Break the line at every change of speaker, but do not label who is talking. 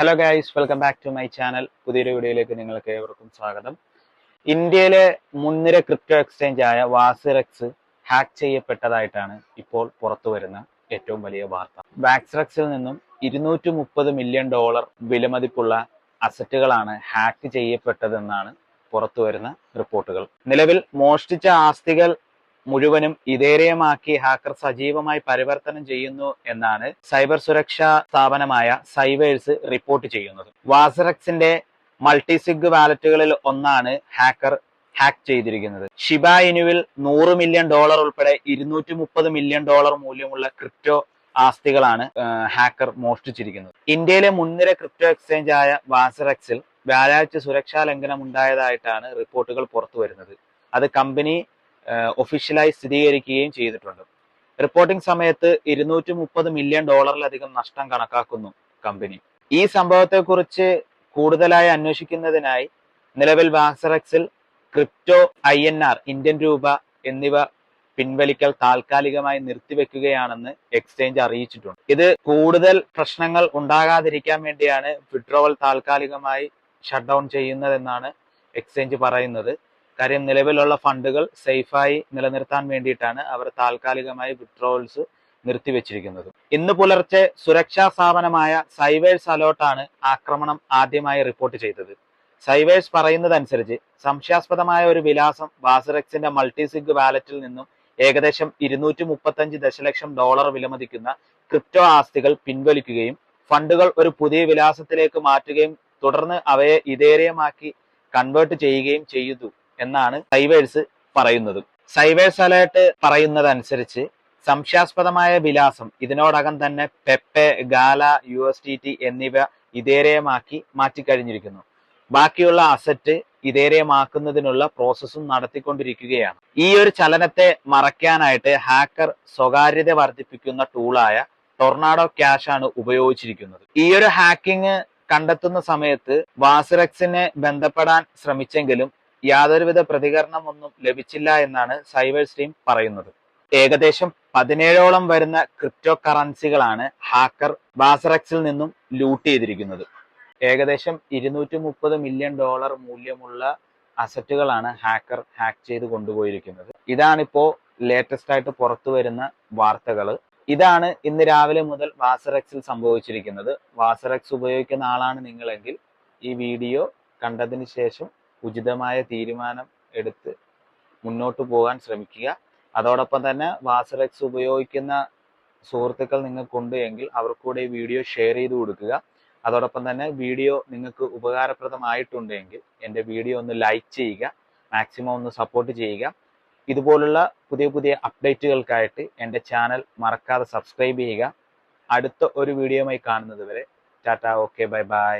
Hello guys welcome back to my channel പുതിയൊരു വീഡിയോയിലേക്ക് നിങ്ങൾക്ക് ഏവർക്കും സ്വാഗതം. ഇന്ത്യയിലെ മുൻനിര ക്രിപ്റ്റോ എക്സ്ചേഞ്ച് ആയ വാസിറക്സ് ഹാക്ക് ചെയ്യപ്പെട്ടതായിട്ടാണ് ഇപ്പോൾ പുറത്തു വരുന്ന ഏറ്റവും വലിയ വാർത്ത. വാക്സിറക്സിൽ നിന്നും ഇരുന്നൂറ്റി മുപ്പത് മില്യൺ ഡോളർ വിലമതിപ്പുള്ള അസറ്റുകളാണ് ഹാക്ക് ചെയ്യപ്പെട്ടതെന്നാണ് പുറത്തു വരുന്ന റിപ്പോർട്ടുകൾ നിലവിൽ മോഷ്ടിച്ച ആസ്തികൾ മുഴുവനും ഇതേരയമാക്കി ഹാക്കർ സജീവമായി പരിവർത്തനം ചെയ്യുന്നു എന്നാണ് സൈബർ സുരക്ഷാ സ്ഥാപനമായ സൈവേഴ്സ് റിപ്പോർട്ട് ചെയ്യുന്നത്. വാസറക്സിന്റെ മൾട്ടിസിഗ് വാലറ്റുകളിൽ ഒന്നാണ് ഹാക്കർ ഹാക്ക് ചെയ്തിരിക്കുന്നത്. ഷിബ ഇനുവിൽ നൂറ് മില്യൺ ഡോളർ ഉൾപ്പെടെ ഇരുന്നൂറ്റി മുപ്പത് മില്യൺ ഡോളർ മൂല്യമുള്ള ക്രിപ്റ്റോ ആസ്തികളാണ് ഹാക്കർ മോഷ്ടിച്ചിരിക്കുന്നത്. ഇന്ത്യയിലെ മുൻനിര ക്രിപ്റ്റോ എക്സ്ചേഞ്ച് ആയ വാസറക്സിൽ വ്യാഴാഴ്ച സുരക്ഷാ ലംഘനം ഉണ്ടായതായിട്ടാണ് റിപ്പോർട്ടുകൾ പുറത്തു വരുന്നത് അത് കമ്പനി ഒഫീഷ്യലായി സ്ഥിരീകരിക്കുകയും ചെയ്തിട്ടുണ്ട്. റിപ്പോർട്ടിംഗ് സമയത്ത് ഇരുന്നൂറ്റി മുപ്പത് മില്യൺ ഡോളറിലധികം നഷ്ടം കണക്കാക്കുന്നു കമ്പനി ഈ സംഭവത്തെക്കുറിച്ച് കൂടുതലായി അന്വേഷിക്കുന്നതിനായി നിലവിൽ വാക്സറക്സിൽ crypto I N R Indian രൂപ എന്നിവ പിൻവലിക്കൽ താൽക്കാലികമായി നിർത്തിവെക്കുകയാണെന്ന് എക്സ്ചേഞ്ച് അറിയിച്ചിട്ടുണ്ട്. ഇത് കൂടുതൽ പ്രശ്നങ്ങൾ ഉണ്ടാകാതിരിക്കാൻ വേണ്ടിയാണ് വിഡ്രോവൽ താൽക്കാലികമായി ഷട്ട് ഡൗൺ ചെയ്യുന്നതെന്നാണ് എക്സ്ചേഞ്ച് പറയുന്നത്. കാര്യം നിലവിലുള്ള ഫണ്ടുകൾ സേഫായി നിലനിർത്താൻ വേണ്ടിയിട്ടാണ് അവർ താൽക്കാലികമായി വിഡ്രോവൽസ് നിർത്തിവെച്ചിരിക്കുന്നത്. ഇന്ന് പുലർച്ചെ സുരക്ഷാ സ്ഥാപനമായ സൈവേഴ്സ് അലോട്ടാണ് ആക്രമണം ആദ്യമായി റിപ്പോർട്ട് ചെയ്തത്. സൈവേഴ്സ് പറയുന്നതനുസരിച്ച് സംശയാസ്പദമായ ഒരു വിലാസം വാസറക്സിന്റെ മൾട്ടിസിഗ് വാലറ്റിൽ നിന്നും ഏകദേശം ഇരുന്നൂറ്റി മുപ്പത്തഞ്ച് ദശലക്ഷം ഡോളർ വിലമതിക്കുന്ന ക്രിപ്റ്റോ ആസ്തികൾ പിൻവലിക്കുകയും ഫണ്ടുകൾ ഒരു പുതിയ വിലാസത്തിലേക്ക് മാറ്റുകയും തുടർന്ന് അവയെ ഇതേരയമാക്കി കൺവേർട്ട് ചെയ്യുകയും ചെയ്തു. എന്നാണ് സൈവേഴ്സ് പറയുന്നത്. സൈവേഴ്സ് അലേർട്ട് പറയുന്നതനുസരിച്ച് സംശയാസ്പദമായ വിലാസം ഇതിനോടകം തന്നെ Pepe Gala U S T T എന്നിവ ഇതേരയമാക്കി മാറ്റിക്കഴിഞ്ഞിരിക്കുന്നു. ബാക്കിയുള്ള അസറ്റ് ഇതേരയമാക്കുന്നതിനുള്ള പ്രോസസ്സും നടത്തിക്കൊണ്ടിരിക്കുകയാണ്. ഈ ഒരു ചലനത്തെ മറയ്ക്കാനായിട്ട് ഹാക്കർ സ്വകാര്യത വർദ്ധിപ്പിക്കുന്ന ടൂളായ ടൊർണാഡോ ക്യാഷ് ആണ് ഉപയോഗിച്ചിരിക്കുന്നത്. ഈ ഒരു ഹാക്കിംഗ് കണ്ടെത്തുന്ന സമയത്ത് വാസിറക്സിനെ ബന്ധപ്പെടാൻ ശ്രമിച്ചെങ്കിലും യാതൊരുവിധ പ്രതികരണമൊന്നും ലഭിച്ചില്ല എന്നാണ് സൈബർ സ്ട്രീം പറയുന്നത്. ഏകദേശം പതിനേഴോളം വരുന്ന ക്രിപ്റ്റോ കറൻസികളാണ് ഹാക്കർ ബാസറക്സിൽ നിന്നും ലൂട്ട് ചെയ്തിരിക്കുന്നത്. ഏകദേശം ഇരുന്നൂറ്റി മുപ്പത് മില്യൺ ഡോളർ മൂല്യമുള്ള അസറ്റുകളാണ് ഹാക്കർ ഹാക്ക് ചെയ്ത് കൊണ്ടുപോയിരിക്കുന്നത്. ഇതാണിപ്പോ ലേറ്റസ്റ്റ് ആയിട്ട് പുറത്തു വരുന്ന വാർത്തകൾ ഇതാണ് ഇന്ന് രാവിലെ മുതൽ വാസറക്സിൽ സംഭവിച്ചിരിക്കുന്നത്. വാസറക്സ് ഉപയോഗിക്കുന്ന ആളാണ് നിങ്ങളെങ്കിൽ ഈ വീഡിയോ കണ്ടതിന് ശേഷം ഉചിതമായ തീരുമാനം എടുത്ത് മുന്നോട്ട് പോകാൻ ശ്രമിക്കുക. അതോടൊപ്പം തന്നെ വാസറക്സ് ഉപയോഗിക്കുന്ന സുഹൃത്തുക്കൾ നിങ്ങൾക്കുണ്ട് എങ്കിൽ അവർക്കൂടെ ഈ വീഡിയോ ഷെയർ ചെയ്ത് കൊടുക്കുക. അതോടൊപ്പം തന്നെ വീഡിയോ നിങ്ങൾക്ക് ഉപകാരപ്രദമായിട്ടുണ്ടെങ്കിൽ എന്റെ വീഡിയോ ഒന്ന് ലൈക്ക് ചെയ്യുക മാക്സിമം ഒന്ന് സപ്പോർട്ട് ചെയ്യുക. ഇതുപോലുള്ള പുതിയ പുതിയ അപ്ഡേറ്റുകൾക്കായിട്ട് എന്റെ ചാനൽ മറക്കാതെ സബ്സ്ക്രൈബ് ചെയ്യുക. അടുത്ത ഒരു വീഡിയോയുമായി കാണുന്നത് വരെ ടാറ്റ ഓക്കെ ബൈ ബൈ.